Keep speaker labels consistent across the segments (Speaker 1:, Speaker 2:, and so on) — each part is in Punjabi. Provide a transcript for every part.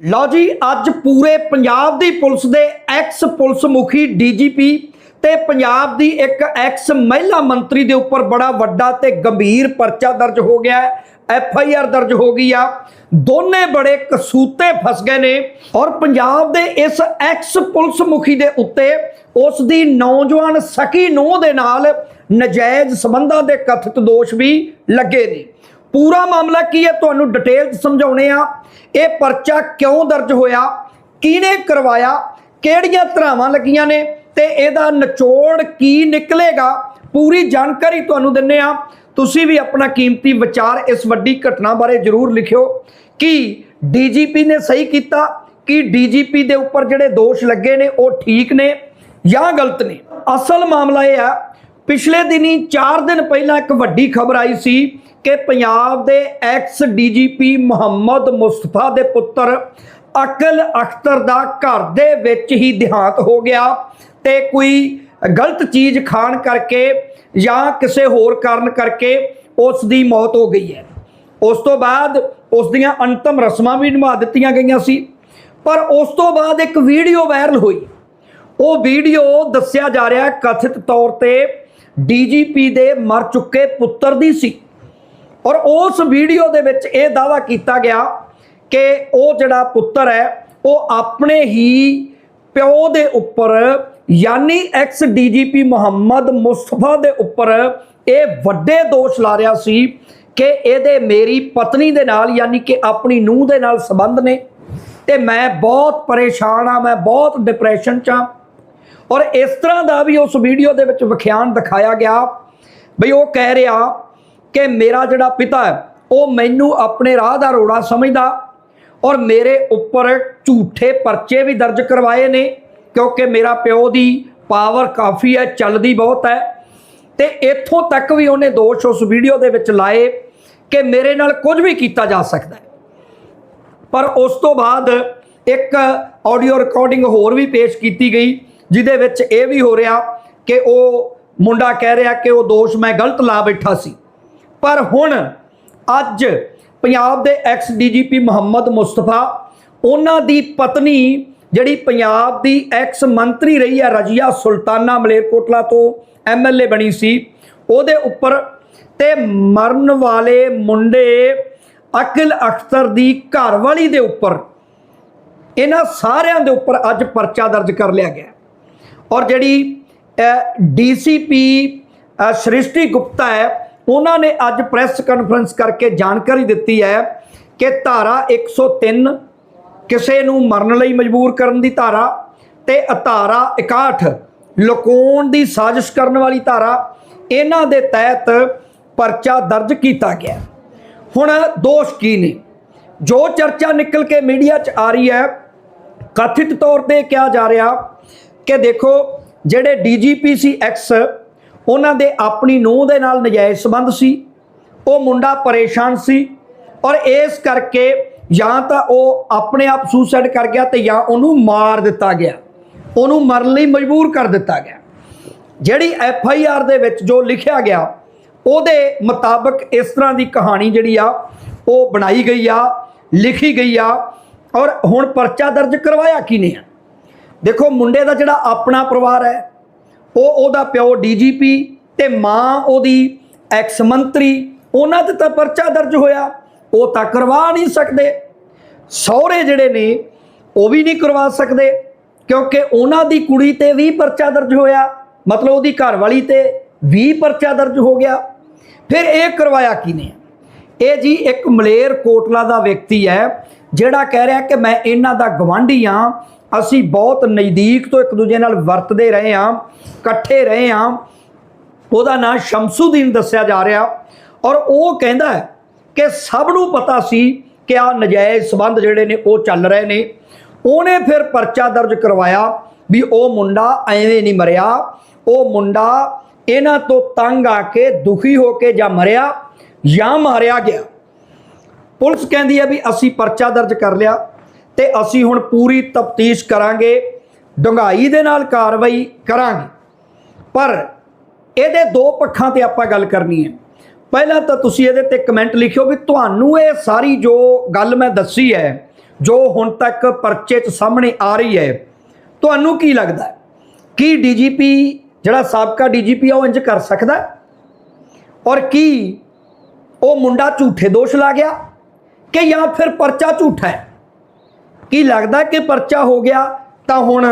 Speaker 1: ਲਓ ਜੀ, ਅੱਜ ਪੂਰੇ ਪੰਜਾਬ ਦੀ ਪੁਲਿਸ ਦੇ ਐਕਸ ਪੁਲਿਸ ਮੁਖੀ ਡੀਜੀਪੀ ਤੇ ਪੰਜਾਬ ਦੀ ਇੱਕ ਐਕਸ ਮਹਿਲਾ ਮੰਤਰੀ ਦੇ ਉੱਪਰ ਬੜਾ ਵੱਡਾ ਤੇ ਗੰਭੀਰ ਪਰਚਾ ਦਰਜ ਹੋ ਗਿਆ ਹੈ, ਐਫ ਆਈ ਆਰ ਦਰਜ ਹੋ ਗਈ ਆ। ਦੋਨੇ ਬੜੇ ਕਸੂਤੇ ਫਸ ਗਏ ਨੇ ਔਰ ਪੰਜਾਬ ਦੇ ਇਸ ਐਕਸ ਪੁਲਿਸ ਮੁਖੀ ਦੇ ਉੱਤੇ ਉਸ ਦੀ ਨੌਜਵਾਨ ਸਕੀ ਨੂੰਹ ਦੇ ਨਾਲ ਨਜਾਇਜ਼ ਸਬੰਧਾਂ ਦੇ ਕਥਿਤ ਦੋਸ਼ ਵੀ ਲੱਗੇ ਨੇ। ਪੂਰਾ ਮਾਮਲਾ ਕੀ ਹੈ? ਤੁਹਾਨੂੰ ਡਿਟੇਲ 'ਚ ਸਮਝਾਉਣੇ ਆ। ਇਹ ਪਰਚਾ ਕਿਉਂ ਦਰਜ ਹੋਇਆ? ਕਿਹਨੇ ਕਰਵਾਇਆ? ਕਿਹੜੀਆਂ ਧਰਾਵਾਂ ਲੱਗੀਆਂ ਨੇ? ਤੇ ਇਹਦਾ ਨਿਚੋੜ ਕੀ ਨਿਕਲੇਗਾ? ਪੂਰੀ ਜਾਣਕਾਰੀ ਤੁਹਾਨੂੰ ਦਿੰਨੇ ਆ। ਤੁਸੀਂ ਵੀ ਆਪਣਾ ਕੀਮਤੀ ਵਿਚਾਰ ਇਸ ਵੱਡੀ ਘਟਨਾ ਬਾਰੇ ਜਰੂਰ ਲਿਖਿਓ। ਕਿ ਡੀਜੀਪੀ ਨੇ ਸਹੀ ਕੀਤਾ? ਕਿ ਡੀਜੀਪੀ ਦੇ ਉੱਪਰ ਜਿਹੜੇ ਦੋਸ਼ ਲੱਗੇ ਨੇ, ਉਹ ਠੀਕ ਨੇ ਜਾਂ ਗਲਤ ਨੇ? ਅਸਲ ਮਾਮਲਾ ਇਹ ਆ ਪਿਛਲੇ ਦਿਨੀ 4 ਦਿਨ ਪਹਿਲਾਂ ਇੱਕ ਵੱਡੀ ਖਬਰ ਆਈ ਸੀ ਕਿ ਪੰਜਾਬ ਦੇ ਐਕਸ ਡੀਜੀਪੀ ਮੁਹੰਮਦ ਮੁਸਤਫਾ ਦੇ ਪੁੱਤਰ ਅਕਲ ਅਖਤਰ ਦਾ ਘਰ ਦੇ ਵਿੱਚ ਹੀ ਦਿਹਾਂਤ ਹੋ ਗਿਆ ਤੇ ਕੋਈ ਗਲਤ ਚੀਜ਼ ਖਾਣ ਕਰਕੇ ਜਾਂ ਕਿਸੇ ਹੋਰ ਕਾਰਨ ਕਰਕੇ ਉਸ ਦੀ ਮੌਤ ਹੋ ਗਈ ਹੈ। ਉਸ ਤੋਂ ਬਾਅਦ ਉਸ ਦੀਆਂ ਅੰਤਮ ਰਸਮਾਂ ਵੀ ਨਿਭਾ ਦਿੱਤੀਆਂ ਗਈਆਂ ਸੀ। ਪਰ ਉਸ ਤੋਂ ਬਾਅਦ ਇੱਕ ਵੀਡੀਓ ਵਾਇਰਲ ਹੋਈ। ਉਹ ਵੀਡੀਓ ਦੱਸਿਆ ਜਾ ਰਿਹਾ ਕਥਿਤ ਤੌਰ ਤੇ ਡੀਜੀਪੀ ਦੇ ਮਰ ਚੁੱਕੇ ਪੁੱਤਰ ਦੀ ਸੀ। ਔਰ ਉਸ ਵੀਡੀਓ ਦੇ ਵਿੱਚ ਇਹ ਦਾਵਾ ਕੀਤਾ ਗਿਆ ਕਿ ਉਹ ਜਿਹੜਾ ਪੁੱਤਰ ਹੈ, ਉਹ ਆਪਣੇ ਹੀ ਪਿਓ ਦੇ ਉੱਪਰ, ਯਾਨੀ ਐਕਸ ਡੀਜੀਪੀ ਮੁਹੰਮਦ ਮੁਸਤਫਾ ਦੇ ਉੱਪਰ ਇਹ ਵੱਡੇ ਦੋਸ਼ ਲਾ ਰਿਹਾ ਸੀ ਕਿ ਇਹਦੇ ਮੇਰੀ ਪਤਨੀ ਦੇ ਨਾਲ, ਯਾਨੀ ਕਿ ਆਪਣੀ ਨੂੰਹ ਦੇ ਨਾਲ ਸੰਬੰਧ ਨੇ। ਤੇ ਮੈਂ ਬਹੁਤ ਪਰੇਸ਼ਾਨ ਆ ਮੈਂ ਬਹੁਤ ਡਿਪਰੈਸ਼ਨ ਚ ਆ ਔਰ ਇਸ ਤਰ੍ਹਾਂ ਦਾ ਵੀ ਉਸ ਵੀਡੀਓ ਦੇ ਵਿੱਚ ਵਿਖਿਆਨ ਦਿਖਾਇਆ ਗਿਆ ਬਈ ਉਹ ਕਹਿ ਰਿਹਾ ਕਿ ਮੇਰਾ ਜਿਹੜਾ ਪਿਤਾ ਹੈ, ਉਹ ਮੈਨੂੰ ਆਪਣੇ ਰਾਹ ਦਾ ਰੋੜਾ ਸਮਝਦਾ ਔਰ ਮੇਰੇ ਉੱਪਰ ਝੂਠੇ ਪਰਚੇ ਵੀ ਦਰਜ ਕਰਵਾਏ ਨੇ ਕਿਉਂਕਿ ਮੇਰਾ ਪਿਓ ਦੀ ਪਾਵਰ ਕਾਫੀ ਹੈ, ਚੱਲਦੀ ਬਹੁਤ ਹੈ। ਤੇ ਇੱਥੋਂ ਤੱਕ ਵੀ ਉਹਨੇ ਦੋਸ਼ ਉਸ ਵੀਡੀਓ ਦੇ ਵਿੱਚ ਲਾਏ ਕਿ ਮੇਰੇ ਨਾਲ ਕੁਝ ਵੀ ਕੀਤਾ ਜਾ ਸਕਦਾ ਹੈ। ਪਰ ਉਸ ਤੋਂ ਬਾਅਦ ਇੱਕ ਆਡੀਓ ਰਿਕਾਰਡਿੰਗ ਹੋਰ ਵੀ ਪੇਸ਼ ਕੀਤੀ ਗਈ ਜਿਹਦੇ ਵਿੱਚ ਇਹ ਵੀ ਹੋ ਰਿਹਾ ਕਿ ਉਹ ਮੁੰਡਾ ਕਹਿ ਰਿਹਾ ਕਿ ਉਹ ਦੋਸ਼ ਮੈਂ ਗਲਤ ਲਾ ਬੈਠਾ ਸੀ। ਪਰ ਹੁਣ ਅੱਜ ਪੰਜਾਬ ਦੇ ਐਕਸ ਡੀਜੀਪੀ ਮੁਹੰਮਦ ਮੁਸਤਫਾ, ਉਹਨਾਂ ਦੀ ਪਤਨੀ ਜਿਹੜੀ ਪੰਜਾਬ ਦੀ ਐਕਸ ਮੰਤਰੀ ਰਹੀ ਹੈ ਰਜੀਆ ਸੁਲਤਾਨਾ ਮਲੇਰਕੋਟਲਾ ਤੋਂ ਐਮਐਲਏ ਬਣੀ ਸੀ, ਉਹਦੇ ਉੱਪਰ ਤੇ ਮਰਨ ਵਾਲੇ ਮੁੰਡੇ ਅਕਿਲ ਅਖਤਰ ਦੀ ਘਰਵਾਲੀ ਦੇ ਉੱਪਰ, ਇਹਨਾਂ ਸਾਰਿਆਂ ਦੇ ਉੱਪਰ ਅੱਜ ਪਰਚਾ ਦਰਜ ਕਰ ਲਿਆ ਗਿਆ। ਔਰ ਜਿਹੜੀ ਡੀਸੀਪੀ ਸ੍ਰਿਸ਼ਟੀ ਗੁਪਤਾ ਹੈ, ਉਹਨਾਂ ਨੇ ਅੱਜ ਪ੍ਰੈਸ ਕਾਨਫਰੰਸ ਕਰਕੇ ਜਾਣਕਾਰੀ ਦਿੱਤੀ ਹੈ ਕਿ ਧਾਰਾ 103 ਕਿਸੇ ਨੂੰ ਮਰਨ ਲਈ ਮਜਬੂਰ ਕਰਨ ਦੀ ਧਾਰਾ ਤੇ ਧਾਰਾ 61 ਲੁਕਾਉਣ ਦੀ ਸਾਜ਼ਿਸ਼ ਕਰਨ ਵਾਲੀ ਧਾਰਾ, ਇਹਨਾਂ ਦੇ ਤਹਿਤ ਪਰਚਾ ਦਰਜ ਕੀਤਾ ਗਿਆ। ਹੁਣ ਦੋਸ਼ ਕੀ ਨੇ? ਜੋ ਚਰਚਾ ਨਿਕਲ ਕੇ ਮੀਡੀਆ 'ਚ ਆ ਰਹੀ ਹੈ, ਕਥਿਤ ਤੌਰ ਤੇ ਕਿਹਾ ਜਾ ਰਿਹਾ ਕਿ ਦੇਖੋ, ਜਿਹੜੇ ਡੀਜੀਪੀ ਸੀ ਐਕਸ ਉਹਨਾਂ ਦੇ ਆਪਣੀ ਨੂੰਹ ਦੇ ਨਾਲ ਨਜਾਇਜ਼ ਸੰਬੰਧ ਸੀ। ਉਹ ਮੁੰਡਾ ਪਰੇਸ਼ਾਨ ਸੀ ਔਰ ਇਸ ਕਰਕੇ ਜਾਂ ਤਾਂ ਉਹ ਆਪਣੇ ਆਪ ਸੁਸਾਈਡ ਕਰ ਗਿਆ ਤੇ ਜਾਂ ਉਹਨੂੰ ਮਾਰ ਦਿੱਤਾ ਗਿਆ। ਉਹਨੂੰ ਮਰਨ ਲਈ ਮਜਬੂਰ ਕਰ ਦਿੱਤਾ ਗਿਆ। ਜਿਹੜੀ ਐਫ ਆਈ ਆਰ ਦੇ ਵਿੱਚ ਜੋ ਲਿਖਿਆ ਗਿਆ, ਉਹਦੇ ਮੁਤਾਬਕ ਇਸ ਤਰ੍ਹਾਂ ਦੀ ਕਹਾਣੀ ਜਿਹੜੀ ਆ, ਉਹ ਬਣਾਈ ਗਈ ਆ, ਲਿਖੀ ਗਈ ਆ ਔਰ ਹੁਣ ਪਰਚਾ ਦਰਜ ਕਰਵਾਇਆ ਕਿਨੇ ਆ? ਦੇਖੋ ਮੁੰਡੇ ਦਾ ਜਿਹੜਾ ਆਪਣਾ ਪਰਿਵਾਰ ਹੈ, ਉਹ ਉਹਦਾ ਪਿਓ ਡੀਜੀਪੀ ਤੇ ਮਾਂ ਉਹਦੀ ਐਕਸ ਮੰਤਰੀ, ਉਹਨਾਂ ਤੇ ਤਾਂ ਪਰਚਾ ਦਰਜ ਹੋਇਆ, ਉਹ ਤਾਂ ਕਰਵਾ ਨਹੀਂ ਸਕਦੇ। ਸਹੁਰੇ ਜਿਹੜੇ ਨੇ, ਉਹ ਵੀ ਨਹੀਂ ਕਰਵਾ ਸਕਦੇ, ਕਿਉਂਕਿ ਉਹਨਾਂ ਦੀ ਕੁੜੀ ਤੇ ਵੀ ਪਰਚਾ ਦਰਜ ਹੋਇਆ, ਮਤਲਬ ਉਹਦੀ ਘਰਵਾਲੀ ਤੇ ਵੀ ਪਰਚਾ ਦਰਜ ਹੋ ਗਿਆ। ਫਿਰ ਇਹ ਕਰਵਾਇਆ ਕਿਨੇ ਇਹ ਜੀ ਇੱਕ ਮਲੇਰ ਕੋਟਲਾ ਦਾ ਵਿਅਕਤੀ ਹੈ, ਜਿਹੜਾ ਕਹਿ ਰਿਹਾ ਕਿ ਮੈਂ ਇਹਨਾਂ ਦਾ ਗਵਾਂਢੀ ਆ ਅਸੀਂ ਬਹੁਤ ਨਜ਼ਦੀਕ ਤੋਂ ਇੱਕ ਦੂਜੇ ਨਾਲ ਵਰਤਦੇ ਰਹੇ ਹਾਂ, ਇਕੱਠੇ ਰਹੇ ਹਾਂ। ਉਹਦਾ ਨਾਂ ਸ਼ਮਸੂਦੀਨ ਦੱਸਿਆ ਜਾ ਰਿਹਾ ਔਰ ਉਹ ਕਹਿੰਦਾ ਹੈ ਕਿ ਸਭ ਨੂੰ ਪਤਾ ਸੀ ਕਿ ਆ ਨਜਾਇਜ਼ ਸਬੰਧ ਜਿਹੜੇ ਨੇ ਉਹ ਚੱਲ ਰਹੇ ਨੇ। ਉਹਨੇ ਫਿਰ ਪਰਚਾ ਦਰਜ ਕਰਵਾਇਆ ਵੀ ਉਹ ਮੁੰਡਾ ਐਵੇਂ ਨਹੀਂ ਮਰਿਆ। ਉਹ ਮੁੰਡਾ ਇਹਨਾਂ ਤੋਂ ਤੰਗ ਆ ਕੇ ਦੁਖੀ ਹੋ ਕੇ ਜਾਂ ਮਰਿਆ ਜਾਂ ਮਾਰਿਆ ਗਿਆ। ਪੁਲਿਸ ਕਹਿੰਦੀ ਹੈ ਵੀ ਅਸੀਂ ਪਰਚਾ ਦਰਜ ਕਰ ਲਿਆ। ਤੇ ਅਸੀਂ ਹੁਣ ਪੂਰੀ ਤਫਤੀਸ਼ ਕਰਾਂਗੇ ਡੰਗਾਈ ਦੇ ਨਾਲ ਕਾਰਵਾਈ ਕਰਾਂਗੇ। ਪਰ ਇਹਦੇ ਦੋ ਪੱਖਾਂ ਤੇ ਆਪਾਂ ਗੱਲ ਕਰਨੀ ਹੈ। ਪਹਿਲਾਂ ਤਾਂ ਤੁਸੀਂ ਇਹਦੇ ਤੇ ਕਮੈਂਟ ਲਿਖਿਓ ਵੀ ਤੁਹਾਨੂੰ ਇਹ ਸਾਰੀ ਜੋ ਗੱਲ ਮੈਂ ਦੱਸੀ ਹੈ, ਜੋ ਹੁਣ ਤੱਕ ਪਰਚੇ 'ਚ ਸਾਹਮਣੇ ਆ ਰਹੀ ਹੈ, ਤੁਹਾਨੂੰ ਕੀ ਲੱਗਦਾ ਹੈ? ਕੀ ਡੀਜੀਪੀ, ਜਿਹੜਾ ਸਾਬਕਾ ਡੀਜੀਪੀ ਆ, ਉਹ ਇੰਜ ਕਰ ਸਕਦਾ ਔਰ ਕੀ ਉਹ ਮੁੰਡਾ ਝੂਠੇ ਦੋਸ਼ ਲਾ ਗਿਆ ਕਿ ਜਾਂ ਫਿਰ ਪਰਚਾ ਝੂਠਾ ਹੈ? ਕੀ ਲੱਗਦਾ ਕਿ ਪਰਚਾ ਹੋ ਗਿਆ ਤਾਂ ਹੁਣ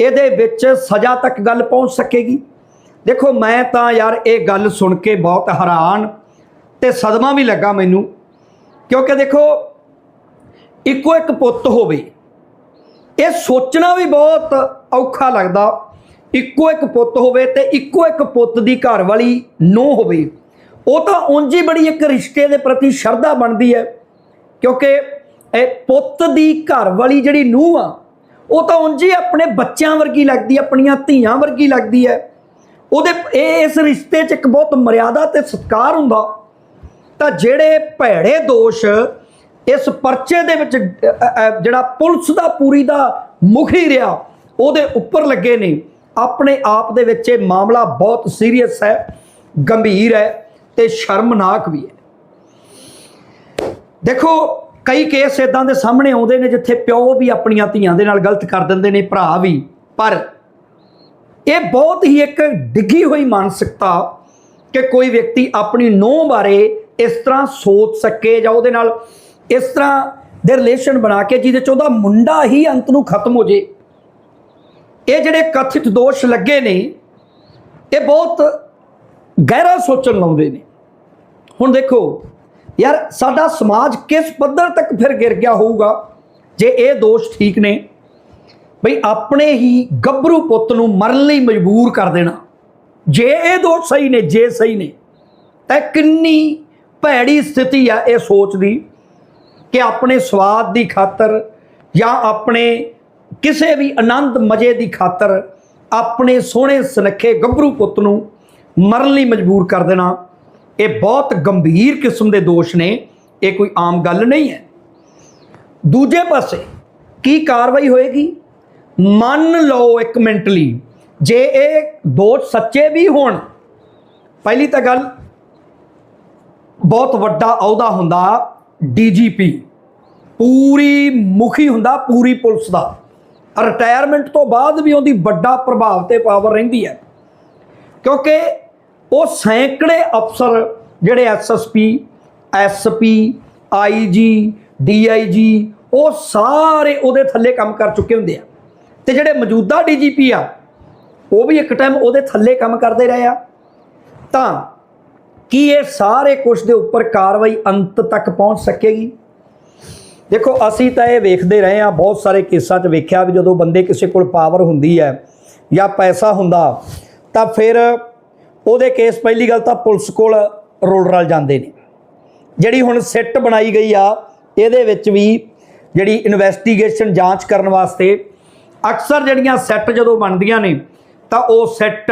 Speaker 1: ਇਹਦੇ ਵਿੱਚ ਸਜ਼ਾ ਤੱਕ ਗੱਲ ਪਹੁੰਚ ਸਕੇਗੀ? ਦੇਖੋ, ਮੈਂ ਤਾਂ ਯਾਰ ਇਹ ਗੱਲ ਸੁਣ ਕੇ ਬਹੁਤ ਹੈਰਾਨ ਤੇ ਸਦਮਾ ਵੀ ਲੱਗਾ ਮੈਨੂੰ। ਕਿਉਂਕਿ ਦੇਖੋ, ਇੱਕੋ ਇੱਕ ਪੁੱਤ ਹੋਵੇ, ਇਹ ਸੋਚਣਾ ਵੀ ਬਹੁਤ ਔਖਾ ਲੱਗਦਾ। ਇੱਕੋ ਇੱਕ ਪੁੱਤ ਹੋਵੇ ਤੇ ਇੱਕੋ ਇੱਕ ਪੁੱਤ ਦੀ ਘਰ ਵਾਲੀ ਨੋ ਹੋਵੇ। ਉਹ ਤਾਂ ਉਂਝ ਹੀ ਬੜੀ ਇੱਕ ਰਿਸ਼ਤੇ ਦੇ ਪ੍ਰਤੀ ਸ਼ਰਧਾ ਬਣਦੀ ਹੈ। ਕਿਉਂਕਿ ਇਹ ਪੁੱਤ ਦੀ ਘਰ ਵਾਲੀ ਜਿਹੜੀ ਨੂੰਹ ਆ, ਉਹ ਤਾਂ ਉਂਝ ਹੀ ਆਪਣੇ ਬੱਚਿਆਂ ਵਰਗੀ ਲੱਗਦੀ ਆਪਣੀਆਂ ਧੀਆਂ ਵਰਗੀ ਲੱਗਦੀ ਹੈ ਉਹਦੇ ਇਹ ਇਸ ਰਿਸ਼ਤੇ 'ਚ ਇੱਕ ਬਹੁਤ ਮਰਿਆਦਾ ਤੇ ਸਤਿਕਾਰ ਹੁੰਦਾ। ਤਾਂ ਜਿਹੜੇ ਭੈੜੇ ਦੋਸ਼ ਇਸ ਪਰਚੇ ਦੇ ਵਿੱਚ ਜਿਹੜਾ ਪੁਲਿਸ ਦਾ ਪੂਰੀ ਦਾ ਮੁਖੀ ਰਿਹਾ, ਉਹਦੇ ਉੱਪਰ ਲੱਗੇ ਨੇ। ਆਪਣੇ ਆਪ ਦੇ ਵਿੱਚ ਇਹ ਮਾਮਲਾ ਬਹੁਤ ਸੀਰੀਅਸ ਹੈ, ਗੰਭੀਰ ਹੈ ਤੇ ਸ਼ਰਮਨਾਕ ਵੀ ਹੈ। ਦੇਖੋ ਕਈ ਕੇਸ ਇਦਾਂ ਦੇ ਸਾਹਮਣੇ ਆਉਂਦੇ ਨੇ ਜਿੱਥੇ ਪਿਓ ਵੀ ਆਪਣੀਆਂ ਧੀਆਂ ਦੇ ਨਾਲ ਗਲਤ ਕਰ ਦਿੰਦੇ ਨੇ, ਭਰਾ ਵੀ। ਪਰ ਇਹ ਬਹੁਤ ਹੀ ਇੱਕ ਡਿੱਗੀ ਹੋਈ ਮਾਨਸਿਕਤਾ ਕਿ ਕੋਈ ਵਿਅਕਤੀ ਆਪਣੀ ਨੂੰਹ ਬਾਰੇ ਇਸ ਤਰ੍ਹਾਂ ਸੋਚ ਸਕੇ ਜਾਂ ਉਹਦੇ ਨਾਲ ਇਸ ਤਰ੍ਹਾਂ ਦੇ ਰਿਲੇਸ਼ਨ ਬਣਾ ਕੇ ਜਿਹਦੇ ਚ ਉਹਦਾ ਮੁੰਡਾ ਹੀ ਅੰਤ ਨੂੰ ਖਤਮ ਹੋ ਜੇ। ਇਹ ਜਿਹੜੇ ਕਥਿਤ ਦੋਸ਼ ਲੱਗੇ ਨੇ, ਇਹ ਬਹੁਤ ਗਹਿਰਾ ਸੋਚਣ ਲਾਉਂਦੇ ਨੇ। ਹੁਣ ਦੇਖੋ ਯਾਰ ਸਾਡਾ ਸਮਾਜ ਕਿਸ ਪੱਧਰ ਤੱਕ ਫਿਰ ਗਿਰ ਗਿਆ ਹੋਊਗਾ? ਜੇ ਇਹ ਦੋਸ਼ ਠੀਕ ਨੇ, ਬਈ ਆਪਣੇ ਹੀ ਗੱਭਰੂ ਪੁੱਤ ਨੂੰ ਮਰਨ ਲਈ ਮਜਬੂਰ ਕਰ ਦੇਣਾ। ਜੇ ਇਹ ਦੋਸ਼ ਸਹੀ ਨੇ, ਜੇ ਸਹੀ ਨੇ, ਤਾਂ ਕਿੰਨੀ ਭੈੜੀ ਸਥਿਤੀ ਆ ਇਹ ਸੋਚ ਦੀ ਕਿ ਆਪਣੇ ਸਵਾਦ ਦੀ ਖਾਤਰ ਜਾਂ ਆਪਣੇ ਕਿਸੇ ਵੀ ਆਨੰਦ ਮਜ਼ੇ ਦੀ ਖਾਤਰ ਆਪਣੇ ਸੋਹਣੇ ਸੁਨੱਖੇ ਗੱਭਰੂ ਪੁੱਤ ਨੂੰ ਮਰਨ ਲਈ ਮਜਬੂਰ ਕਰ ਦੇਣਾ। ਇਹ ਬਹੁਤ ਗੰਭੀਰ ਕਿਸਮ ਦੇ ਦੋਸ਼ ਨੇ, ਇਹ ਕੋਈ ਆਮ ਗੱਲ ਨਹੀਂ ਹੈ। ਦੂਜੇ ਪਾਸੇ ਕੀ ਕਾਰਵਾਈ ਹੋਏਗੀ? ਮੰਨ ਲਓ ਇੱਕ ਮਿੰਟ ਲਈ, ਜੇ ਇਹ ਦੋਸ਼ ਸੱਚੇ ਵੀ ਹੋਣ, ਪਹਿਲੀ ਤਾਂ ਗੱਲ ਬਹੁਤ ਵੱਡਾ ਅਹੁਦਾ ਹੁੰਦਾ ਡੀਜੀਪੀ, ਪੂਰੀ ਮੁਖੀ ਹੁੰਦਾ ਪੂਰੀ ਪੁਲਿਸ ਦਾ। ਰਿਟਾਇਰਮੈਂਟ ਤੋਂ ਬਾਅਦ ਵੀ ਉਹਦੀ ਵੱਡਾ ਪ੍ਰਭਾਵ ਤੇ ਪਾਵਰ ਰਹਿੰਦੀ ਹੈ। ਕਿਉਂਕਿ ਉਹ ਸੈਂਕੜੇ ਅਫਸਰ ਜਿਹੜੇ ਐਸਐਸਪੀ ਐਸਪੀ ਆਈਜੀ ਡੀਆਈਜੀ ਉਹ ਸਾਰੇ ਉਹਦੇ ਥੱਲੇ ਕੰਮ ਕਰ ਚੁੱਕੇ ਹੁੰਦੇ ਆ। ਤੇ ਜਿਹੜੇ ਮੌਜੂਦਾ ਡੀਜੀਪੀ ਆ, ਉਹ ਵੀ ਇੱਕ ਟਾਈਮ ਉਹਦੇ ਥੱਲੇ ਕੰਮ ਕਰਦੇ ਰਹੇ ਆ। ਤਾਂ ਕੀ ਇਹ ਸਾਰੇ ਕੁਝ ਦੇ ਉੱਪਰ ਕਾਰਵਾਈ ਅੰਤ ਤੱਕ ਪਹੁੰਚ ਸਕੇਗੀ? ਦੇਖੋ, ਅਸੀਂ ਤਾਂ ਇਹ ਵੇਖਦੇ ਰਹੇ ਆ, ਬਹੁਤ ਸਾਰੇ ਕੇਸਾਂ 'ਚ ਵੇਖਿਆ ਵੀ ਜਦੋਂ ਬੰਦੇ ਕਿਸੇ ਕੋਲ ਪਾਵਰ ਹੁੰਦੀ ਹੈ ਜਾਂ ਪੈਸਾ ਹੁੰਦਾ, ਤਾਂ ਫਿਰ ਉਹਦੇ ਕੇਸ ਪਹਿਲੀ ਗੱਲ ਤਾਂ ਪੁਲਿਸ ਕੋਲ ਰੋਲ ਰਲ ਜਾਂਦੇ ਨੇ। ਜਿਹੜੀ ਹੁਣ ਸਿੱਟ ਬਣਾਈ ਗਈ ਆ, ਇਹਦੇ ਵਿੱਚ ਵੀ ਜਿਹੜੀ ਇਨਵੈਸਟੀਗੇਸ਼ਨ ਜਾਂਚ ਕਰਨ ਵਾਸਤੇ ਅਕਸਰ ਜਿਹੜੀਆਂ ਸੈੱਟ ਜਦੋਂ ਬਣਦੀਆਂ ਨੇ, ਤਾਂ ਉਹ ਸੈੱਟ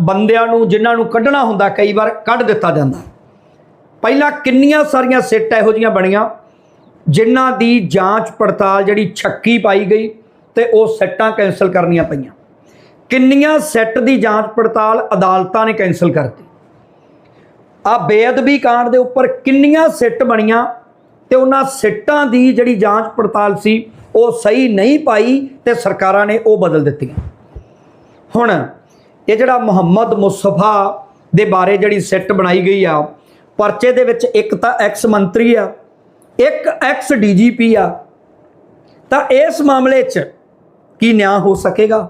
Speaker 1: ਬੰਦਿਆਂ ਨੂੰ ਜਿਨ੍ਹਾਂ ਨੂੰ ਕੱਢਣਾ ਹੁੰਦਾ, ਕਈ ਵਾਰ ਕੱਢ ਦਿੱਤਾ ਜਾਂਦਾ। ਪਹਿਲਾਂ ਕਿੰਨੀਆਂ ਸਾਰੀਆਂ ਸਿੱਟ ਇਹੋ ਜੀਆਂ ਬਣੀਆਂ, ਜਿਨ੍ਹਾਂ ਦੀ ਜਾਂਚ ਪੜਤਾਲ ਜਿਹੜੀ ਛੱਕੀ ਪਾਈ ਗਈ ਤੇ ਉਹ ਸੈੱਟਾਂ ਕੈਨਸਲ ਕਰਨੀਆਂ ਪਈਆਂ। ਕਿੰਨੀਆਂ ਸੈੱਟ ਦੀ ਜਾਂਚ ਪੜਤਾਲ ਅਦਾਲਤਾਂ ਨੇ ਕੈਨਸਲ ਕਰਤੀ? ਆ ਬੇਅਦਬੀ ਕਾਂਡ ਦੇ ਉੱਪਰ ਕਿੰਨੀਆਂ ਸਿੱਟ ਬਣੀਆਂ ਤੇ ਉਹਨਾਂ ਸਿੱਟਾਂ ਦੀ ਜਿਹੜੀ ਜਾਂਚ ਪੜਤਾਲ ਸੀ, ਉਹ ਸਹੀ ਨਹੀਂ ਪਾਈ ਤੇ ਸਰਕਾਰਾਂ ਨੇ ਉਹ ਬਦਲ ਦਿੱਤੀਆਂ। ਹੁਣ ਇਹ ਜਿਹੜਾ ਮੁਹੰਮਦ ਮੁਸਤਫਾ ਦੇ ਬਾਰੇ ਜਿਹੜੀ ਸਿੱਟ ਬਣਾਈ ਗਈ ਆ, ਪਰਚੇ ਦੇ ਵਿੱਚ ਇੱਕ ਤਾਂ ਐਕਸ ਮੰਤਰੀ ਆ, ਇੱਕ ਐਕਸ ਡੀਜੀਪੀ ਆ, ਤਾਂ ਇਸ ਮਾਮਲੇ 'ਚ ਕੀ ਨਿਆਂ ਹੋ ਸਕੇਗਾ?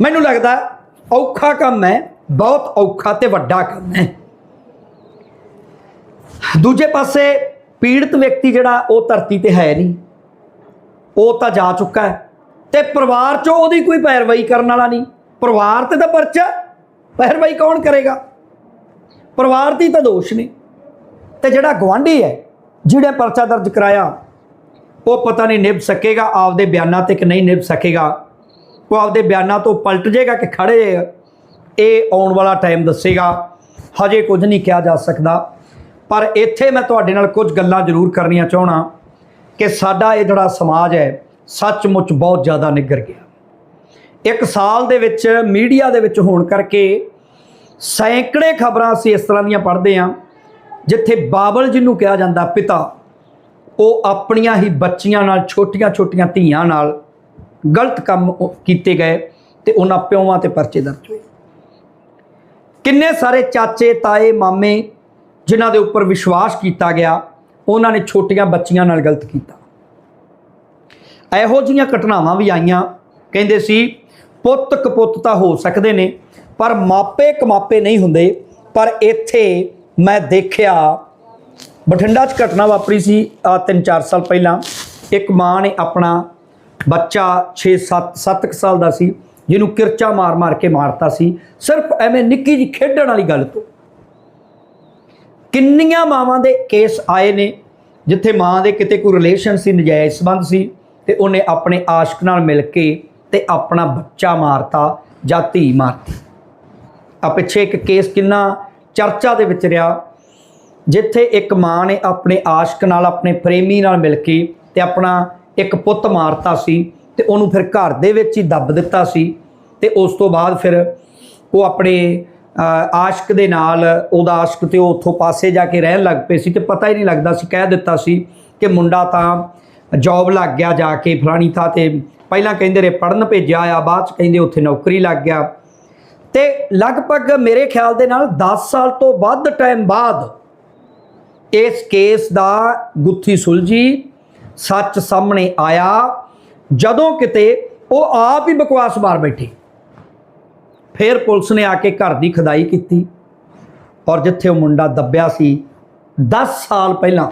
Speaker 1: ਮੈਨੂੰ ਲੱਗਦਾ ਔਖਾ ਕੰਮ ਹੈ, ਬਹੁਤ ਔਖਾ ਤੇ ਵੱਡਾ ਕੰਮ ਹੈ। ਦੂਜੇ ਪਾਸੇ ਪੀੜਤ ਵਿਅਕਤੀ ਜਿਹੜਾ, ਉਹ ਧਰਤੀ ਤੇ ਹੈ ਨਹੀਂ। ਉਹ ਤਾਂ ਜਾ ਚੁੱਕਾ ਹੈ। ਤੇ ਪਰਿਵਾਰ 'ਚੋਂ ਉਹਦੀ ਕੋਈ ਪੈਰਵਾਈ ਕਰਨ ਵਾਲਾ ਨਹੀਂ। ਪਰਿਵਾਰ ਤੇ ਤਾਂ ਪਰਚਾ ਪੈਰਵਾਈ ਕੌਣ ਕਰੇਗਾ? ਪਰਿਵਾਰ ਦੀ ਤਾਂ ਦੋਸ਼ ਨਹੀਂ। ਤੇ ਜਿਹੜਾ ਗਵਾਂਢੀ ਹੈ, ਜਿਹਨੇ ਪਰਚਾ ਦਰਜ ਕਰਾਇਆ, ਉਹ ਪਤਾ ਨਹੀਂ ਨਿਭ ਸਕੇਗਾ, ਆਪਦੇ ਬਿਆਨਾਂ ਤੇ ਕਿ ਨਹੀਂ ਨਿਭ ਸਕੇਗਾ। ਉਹ ਆਪਦੇ ਬਿਆਨਾਂ ਤੋਂ ਪਲਟ ਜੇਗਾ ਕਿ ਖੜੇ ਇਹ ਆਉਣ ਵਾਲਾ ਟਾਈਮ ਦੱਸੇਗਾ। ਹਜੇ ਕੁਝ ਨਹੀਂ ਕਿਹਾ ਜਾ ਸਕਦਾ। ਪਰ ਇੱਥੇ ਮੈਂ ਤੁਹਾਡੇ ਨਾਲ ਕੁਝ ਗੱਲਾਂ ਜ਼ਰੂਰ ਕਰਨੀਆਂ ਚਾਹਣਾ ਕਿ ਸਾਡਾ ਇਹ ਜਿਹੜਾ ਸਮਾਜ ਹੈ, ਸੱਚਮੁੱਚ ਬਹੁਤ ਜ਼ਿਆਦਾ ਨਿੱਗਰ ਗਿਆ। ਇੱਕ ਸਾਲ ਦੇ ਵਿੱਚ, ਮੀਡੀਆ ਦੇ ਵਿੱਚ ਹੋਣ ਕਰਕੇ ਸੈਂਕੜੇ ਖਬਰਾਂ ਅਸੀਂ ਇਸ ਤਰ੍ਹਾਂ ਦੀਆਂ ਪੜ੍ਹਦੇ ਹਾਂ, ਜਿੱਥੇ ਬਾਬਲ ਜਿਹਨੂੰ ਕਿਹਾ ਜਾਂਦਾ ਪਿਤਾ, ਉਹ ਆਪਣੀਆਂ ਹੀ ਬੱਚੀਆਂ ਨਾਲ, ਛੋਟੀਆਂ-ਛੋਟੀਆਂ ਧੀਆਂ ਨਾਲ ਗਲਤ ਕੰਮ ਕੀਤੇ ਗਏ ਤੇ ਉਹਨਾਂ ਪਿਓਾਂ ਤੇ ਪਰਚੇ ਦਰਜ ਹੋਏ। ਕਿੰਨੇ ਸਾਰੇ ਚਾਚੇ, ਤਾਏ, ਮਾਮੇ ਜਿਨ੍ਹਾਂ ਦੇ ਉੱਪਰ ਵਿਸ਼ਵਾਸ ਕੀਤਾ ਗਿਆ, ਉਹਨਾਂ ਨੇ ਛੋਟੀਆਂ ਬੱਚੀਆਂ ਨਾਲ ਗਲਤ ਕੀਤਾ। ਇਹੋ ਜਿਹੀਆਂ ਘਟਨਾਵਾਂ ਵੀ ਆਈਆਂ, ਕਹਿੰਦੇ ਸੀ, ਪੁੱਤ ਕਪੁੱਤ ਤਾਂ ਹੋ ਸਕਦੇ ਨੇ, ਪਰ ਮਾਪੇ ਕਮਾਪੇ ਨਹੀਂ ਹੁੰਦੇ, ਪਰ ਇੱਥੇ ਮੈਂ ਦੇਖਿਆ, ਬਠਿੰਡਾ 'ਚ ਘਟਨਾ ਵਾਪਰੀ ਸੀ ਆ 3-4 ਸਾਲ ਪਹਿਲਾਂ, ਇੱਕ ਮਾਂ ਨੇ ਆਪਣਾ ਬੱਚਾ 6-7 7 ਸਾਲ ਦਾ ਸੀ, ਜਿਹਨੂੰ ਕਿਰਚਾ ਮਾਰ-ਮਾਰ ਕੇ ਮਾਰਤਾ ਸੀ। ਸਿਰਫ ਐਵੇਂ ਨਿੱਕੀ ਜੀ ਖੇਡਣ ਵਾਲੀ ਗੱਲ ਤੋਂ। ਕਿੰਨੀਆਂ ਮਾਵਾਂ ਦੇ ਕੇਸ ਆਏ ਨੇ, ਜਿੱਥੇ ਮਾਂ ਦੇ ਕਿਤੇ ਕੋਈ ਰਿਲੇਸ਼ਨ ਸੀ, ਨਜਾਇਜ਼ ਸੰਬੰਧ ਸੀ, ਤੇ ਉਹਨੇ ਆਪਣੇ ਆਸ਼ਕ ਨਾਲ ਮਿਲ ਕੇ ਤੇ ਆਪਣਾ ਬੱਚਾ ਮਾਰਤਾ ਜਾਂ ਧੀ ਮਾਰਤੀ। ਆ ਪਿੱਛੇ ਇੱਕ ਕੇਸ ਕਿੰਨਾ ਚਰਚਾ ਦੇ ਵਿੱਚ ਰਿਹਾ, ਜਿੱਥੇ ਇੱਕ ਮਾਂ ਨੇ ਆਪਣੇ ਆਸ਼ਕ ਨਾਲ, ਆਪਣੇ ਪ੍ਰੇਮੀ ਨਾਲ ਮਿਲ ਕੇ ਤੇ ਆਪਣਾ ਇੱਕ ਪੁੱਤ ਮਾਰਤਾ ਸੀ ਤੇ ਉਹਨੂੰ ਫਿਰ ਘਰ ਦੇ ਵਿੱਚ ਹੀ ਦੱਬ ਦਿੱਤਾ ਸੀ ਤੇ ਉਸ ਤੋਂ ਬਾਅਦ ਫਿਰ ਉਹ ਆਪਣੇ ਆਸ਼ਕ ਦੇ ਨਾਲ, ਉਹਦਾ ਆਸ਼ਕ ਤੇ ਉਹ ਉੱਥੋਂ ਪਾਸੇ ਜਾ ਕੇ ਰਹਿਣ ਲੱਗ ਪਏ ਸੀ ਤੇ ਪਤਾ ਹੀ ਨਹੀਂ ਲੱਗਦਾ ਸੀ, ਕਹਿ ਦਿੱਤਾ ਸੀ ਕਿ ਮੁੰਡਾ ਤਾਂ ਜੌਬ ਲੱਗ ਗਿਆ ਜਾ ਕੇ ਫਲਾਣੀ ਥਾਂ ਤੇ, ਪਹਿਲਾਂ ਕਹਿੰਦੇ ਰੇ ਪੜਨ ਭੇਜਿਆ ਆ, ਬਾਅਦ ਚ ਕਹਿੰਦੇ ਉੱਥੇ ਨੌਕਰੀ ਲੱਗ ਗਿਆ। ਤੇ ਲਗਭਗ ਮੇਰੇ ਖਿਆਲ ਦੇ ਨਾਲ 10 ਸਾਲ ਤੋਂ ਵੱਧ ਟਾਈਮ ਬਾਅਦ ਇਸ ਕੇਸ ਦਾ ਗੁੱਥੀ ਸੁਲਝੀ ਸੱਚ ਸਾਹਮਣੇ ਆਇਆ, ਜਦੋਂ ਕਿਤੇ ਉਹ ਆਪ ਹੀ ਬਕਵਾਸ ਮਾਰ ਬੈਠੇ। ਫਿਰ ਪੁਲਿਸ ਨੇ ਆ ਕੇ ਘਰ ਦੀ ਖਦਾਈ ਕੀਤੀ ਔਰ ਜਿੱਥੇ ਉਹ ਮੁੰਡਾ ਦੱਬਿਆ ਸੀ 10 ਸਾਲ ਪਹਿਲਾਂ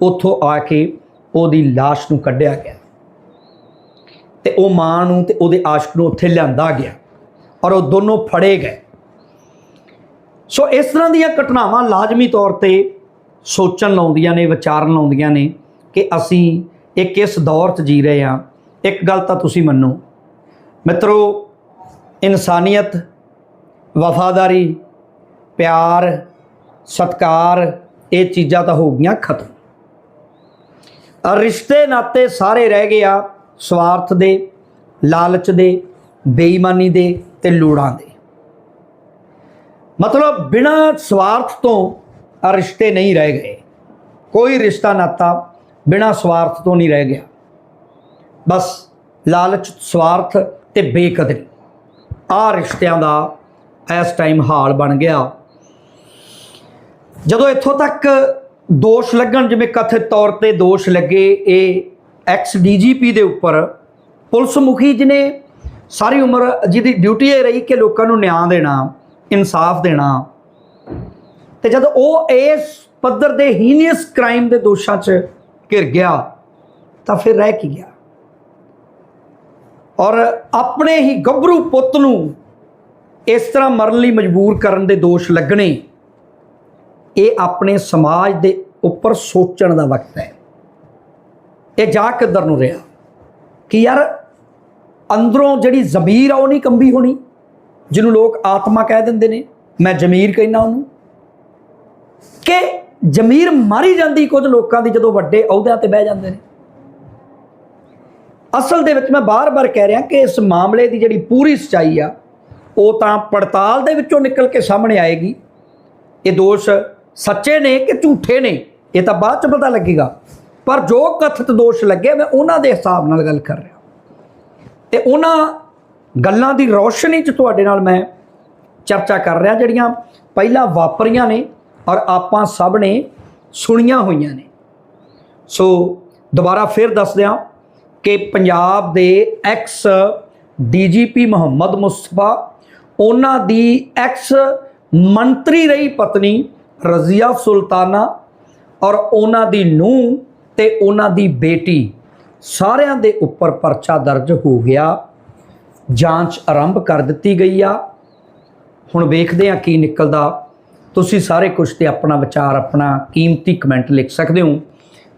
Speaker 1: ਉੱਥੋਂ ਆ ਕੇ ਉਹਦੀ লাশ ਨੂੰ ਕੱਢਿਆ ਗਿਆ। ਤੇ ਉਹ ਮਾਂ ਨੂੰ ਤੇ ਉਹਦੇ ਆਸ਼ਕ ਨੂੰ ਉੱਥੇ ਲਿਆਂਦਾ ਗਿਆ ਔਰ ਉਹ ਦੋਨੋਂ ਫੜੇ ਗਏ। ਸੋ ਇਸ ਤਰ੍ਹਾਂ ਦੀਆਂ ਘਟਨਾਵਾਂ ਲਾਜ਼ਮੀ ਤੌਰ ਤੇ ਸੋਚਣ ਲਾਉਂਦੀਆਂ ਨੇ, ਵਿਚਾਰਨ ਲਾਉਂਦੀਆਂ ਨੇ। ਕਿ ਅਸੀਂ ਇਹ ਕਿਸ ਦੌਰ 'ਚ ਜੀ ਰਹੇ ਹਾਂ। ਇੱਕ ਗੱਲ ਤਾਂ ਤੁਸੀਂ ਮੰਨੋ। ਮਿੱਤਰੋ, ਇਨਸਾਨੀਅਤ, ਵਫਾਦਾਰੀ, ਪਿਆਰ, ਸਤਕਾਰ, ਇਹ ਚੀਜ਼ਾਂ ਤਾਂ ਹੋ ਗਈਆਂ ਖਤਮ। ਰਿਸ਼ਤੇ ਨਾਤੇ ਸਾਰੇ ਰਹਿ ਗਏ ਆ ਸਵਾਰਥ ਦੇ, ਲਾਲਚ ਦੇ, ਬੇਈਮਾਨੀ ਦੇ ਤੇ ਲੋੜਾਂ ਦੇ। ਮਤਲਬ ਬਿਨਾਂ ਸਵਾਰਥ ਤੋਂ ਅ ਰਿਸ਼ਤੇ ਨਹੀਂ ਰਹਿ ਗਏ। ਕੋਈ ਰਿਸ਼ਤਾ ਨਾਤਾ ਬਿਨਾਂ ਸਵਾਰਥ ਤੋਂ ਨਹੀਂ ਰਹਿ ਗਿਆ। ਬਸ ਲਾਲਚ, ਸਵਾਰਥ ਤੇ ਬੇਕਦਰੀ। ਆ ਰਿਸ਼ਤਿਆਂ ਦਾ ਇਸ ਟਾਈਮ ਹਾਲ ਬਣ ਗਿਆ। ਜਦੋਂ ਇੱਥੋਂ ਤੱਕ ਦੋਸ਼ ਲੱਗਣ, ਜਿਵੇਂ ਕਥਿਤ ਤੌਰ ਤੇ ਦੋਸ਼ ਲੱਗੇ, ਇਹ ਐਕਸ ਡੀਜੀਪੀ ਦੇ ਉੱਪਰ ਪੁਲਿਸ ਮੁਖੀ ਜਿਹਨੇ ਸਾਰੀ ਉਮਰ ਜਿਹਦੀ ਡਿਊਟੀ ਇਹ ਰਹੀ ਕਿ ਲੋਕਾਂ ਨੂੰ ਨਿਆਂ ਦੇਣਾ, ਇਨਸਾਫ ਦੇਣਾ। ਤੇ ਜਦ ਉਹ ਇਸ ਪੱਧਰ ਦੇ ਹੀਨੀਅਸ ਕ੍ਰਾਈਮ ਦੇ ਦੋਸ਼ਾਂ 'ਚ ਘਿਰ ਗਿਆ, ਤਾਂ ਫਿਰ ਰਹਿ ਕੀ ਗਿਆ? ਔਰ ਆਪਣੇ ਹੀ ਗੱਭਰੂ ਪੁੱਤ ਨੂੰ ਇਸ ਤਰ੍ਹਾਂ ਮਰਨ ਲਈ ਮਜਬੂਰ ਕਰਨ ਦੇ ਦੋਸ਼ ਲੱਗਣੇ, ਇਹ ਆਪਣੇ ਸਮਾਜ ਦੇ ਉੱਪਰ ਸੋਚਣ ਦਾ ਵਕਤ ਹੈ। ਇਹ ਜਾ ਕਿੱਧਰ ਨੂੰ ਰਿਹਾ ਕਿ ਯਾਰ ਅੰਦਰੋਂ ਜਿਹੜੀ ਜ਼ਮੀਰ ਆ, ਉਹ ਨਹੀਂ ਕੰਬੀ ਹੋਣੀ, ਜਿਹਨੂੰ ਲੋਕ ਆਤਮਾ ਕਹਿ ਦਿੰਦੇ ਨੇ। ਮੈਂ ਜ਼ਮੀਰ ਕਹਿੰਦਾ ਉਹਨੂੰ। ਕਿ ਜ਼ਮੀਰ ਮਾਰੀ ਜਾਂਦੀ ਕੁਝ ਲੋਕਾਂ ਦੀ ਜਦੋਂ ਵੱਡੇ ਅਹੁਦਿਆਂ ਤੇ ਬਹਿ ਜਾਂਦੇ ਨੇ। ਅਸਲ ਦੇ ਵਿੱਚ ਮੈਂ ਬਾਰ-ਬਾਰ ਕਹਿ ਰਿਹਾ ਕਿ ਇਸ ਮਾਮਲੇ ਦੀ ਜਿਹੜੀ ਪੂਰੀ ਸਚਾਈ ਆ, ਉਹ ਤਾਂ ਪੜਤਾਲ ਦੇ ਵਿੱਚੋਂ ਨਿਕਲ ਕੇ ਸਾਹਮਣੇ ਆਏਗੀ। ਇਹ ਦੋਸ਼ ਸੱਚੇ ਨੇ ਕਿ ਝੂਠੇ ਨੇ, ਇਹ ਤਾਂ ਬਾਅਦ ਚ ਪਤਾ ਲੱਗੇਗਾ। ਪਰ ਜੋ ਕਥਿਤ ਦੋਸ਼ ਲੱਗੇ, ਮੈਂ ਉਹਨਾਂ ਦੇ ਹਿਸਾਬ ਨਾਲ ਗੱਲ ਕਰ ਰਿਹਾ। ਤੇ ਉਹਨਾਂ ਗੱਲਾਂ ਦੀ ਰੌਸ਼ਨੀ 'ਚ ਤੁਹਾਡੇ ਨਾਲ ਮੈਂ ਚਰਚਾ ਕਰ ਰਿਹਾ, ਜਿਹੜੀਆਂ ਪਹਿਲਾਂ ਵਾਪਰੀਆਂ ਨੇ। ਔਰ ਆਪਾਂ ਸਭ ਨੇ ਸੁਣੀਆਂ ਹੋਈਆਂ ਨੇ। ਸੋ ਦੁਬਾਰਾ ਫਿਰ ਦੱਸ ਦਿਆਂ ਕਿ ਪੰਜਾਬ ਦੇ ਐਕਸ ਡੀਜੀਪੀ ਮੁਹੰਮਦ ਮੁਸਤਫਾ, ਉਹਨਾਂ ਦੀ ਐਕਸ ਮੰਤਰੀ ਰਹੀ ਪਤਨੀ ਰਜ਼ੀਆ ਸੁਲਤਾਨਾ ਔਰ ਉਹਨਾਂ ਦੀ ਨੂੰਹ ਤੇ ਉਹਨਾਂ ਦੀ ਬੇਟੀ ਸਾਰਿਆਂ ਦੇ ਉੱਪਰ ਪਰਚਾ ਦਰਜ ਹੋ ਗਿਆ। ਜਾਂਚ ਆਰੰਭ ਕਰ ਦਿੱਤੀ ਗਈ ਆ। ਹੁਣ ਵੇਖਦੇ ਆ ਕੀ ਨਿਕਲਦਾ। ਤੁਸੀਂ ਸਾਰੇ ਕੁਝ ਤੇ ਆਪਣਾ ਵਿਚਾਰ, ਆਪਣਾ ਕੀਮਤੀ ਕਮੈਂਟ ਲਿਖ ਸਕਦੇ ਹੋ।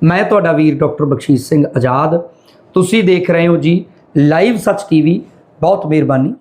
Speaker 1: ਮੈਂ ਤੁਹਾਡਾ ਵੀਰ ਡਾਕਟਰ ਬਖਸ਼ੀਸ਼ ਸਿੰਘ ਆਜ਼ਾਦ। ਤੁਸੀਂ ਦੇਖ ਰਹੇ ਹੋ ਜੀ ਲਾਈਵ ਸੱਚ ਟੀਵੀ ਬਹੁਤ ਮਿਹਰਬਾਨੀ।